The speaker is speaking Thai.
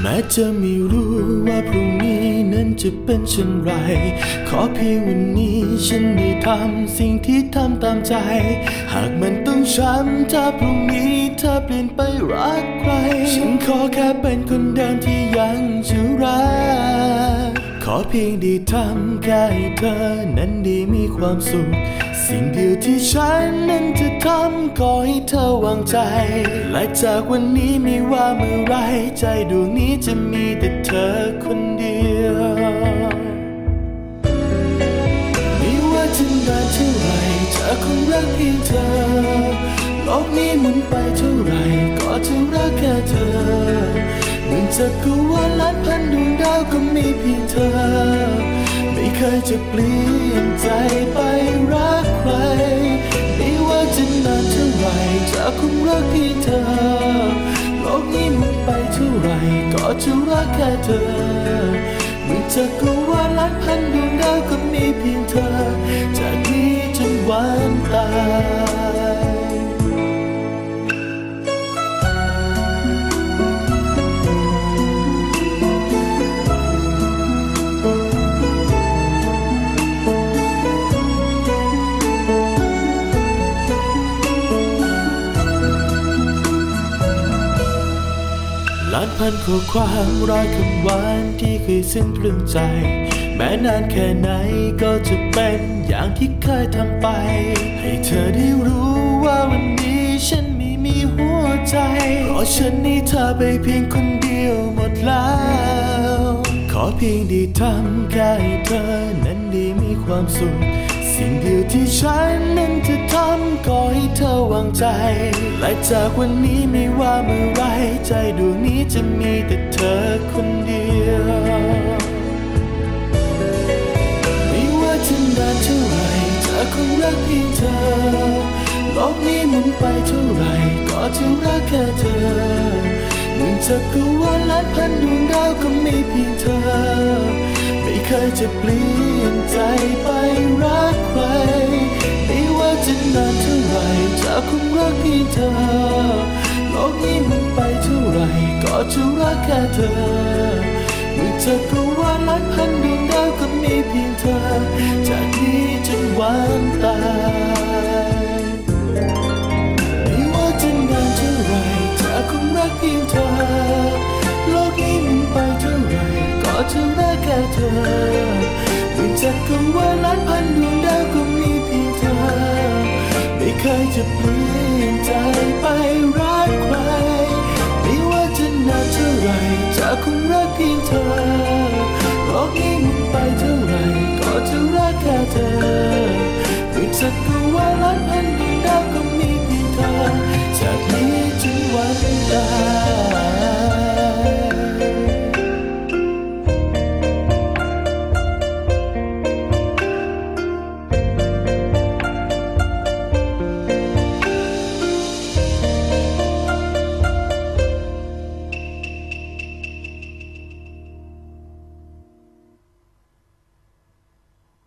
แม้จะไม่รู้ว่าพรุ่ง จะเป็นเช่นไร ขอเพียงวันนี้ฉันได้ทำสิ่งที่ทำตามใจ หากมันต้องช้ำถ้าพรุ่งนี้เธอเปลี่ยนไปรักใคร ฉันขอแค่เป็นคนเดิมที่ยังจะรัก ขอเพียงได้ทำแค่ให้เธอนั้นได้มีความสุข สิ่งเดียวที่ฉันนั้นจะทำขอให้เธอวางใจ และจากวันนี้ไม่ว่าเมื่อไรใจดวงนี้จะมีแต่เธอคนเดียว รักเพียงเธอ โลกนี้หมุนไปเท่าไรก็จะรักแค่เธอหนึ่งจักรวาลล้านพันดวงดาวก็มีเพียงเธอ ไม่เคยจะเปลี่ยนใจไปรักใคร ไม่ว่าจะนานเท่าไรเธอคงรักเพียงเธอ โลกนี้หมุนไปเท่าไรก็จะรักแค่เธอเมื่อจักรวาลล้านพันดวงดาวก็มีเพียงเธอจาก นี้จนวันตายล้านพันข้อความร้อยคำหวานที่เคยซึ้งตรึงใจ แม้นานแค่ไหนก็จะเป็นอย่างที่เคยทำไป ให้เธอได้รู้ว่าวันนี้ฉันไม่มีหัวใจเพราะฉันนี่เธอไปเพียงคนเดียวหมดแล้ว ขอเพียงได้ทำแค่ให้เธอนั้นได้มีความสุขสิ่งเดียวที่ฉันนั้นจะทำก็ให้เธอวางใจ และจากวันนี้ไม่ว่าเมื่อไรใจดวงนี้จะมีแต่เธอคนเดียว รักเพียงเธอ โลกนี้หมุนไปเท่าไรก็จะรักแค่เธอหนึ่งจักรวาลล้านพันดวงดาวก็มีเพียงเธอ ไม่เคยจะเปลี่ยนใจไปรักใครไม่ว่าจะนานเท่าไรเธอคงรักเพียงเธอ โลกนี้หมุนไปเท่าไรก็จะรักแค่เธอเมื่อจักรวาลล้านพันดวง มีเพียงเธอ จากนี้จนวันตายไม่ว่าจะนานเท่าไรเธอคงรักเพียงเธอ โลกนี้หมุนไปเท่าไรก็จะรักแค่เธอเมื่จักรวาลล้านพันดวงดาวก็มีเพียงเธอ ไม่เคยจะเปลี่ยน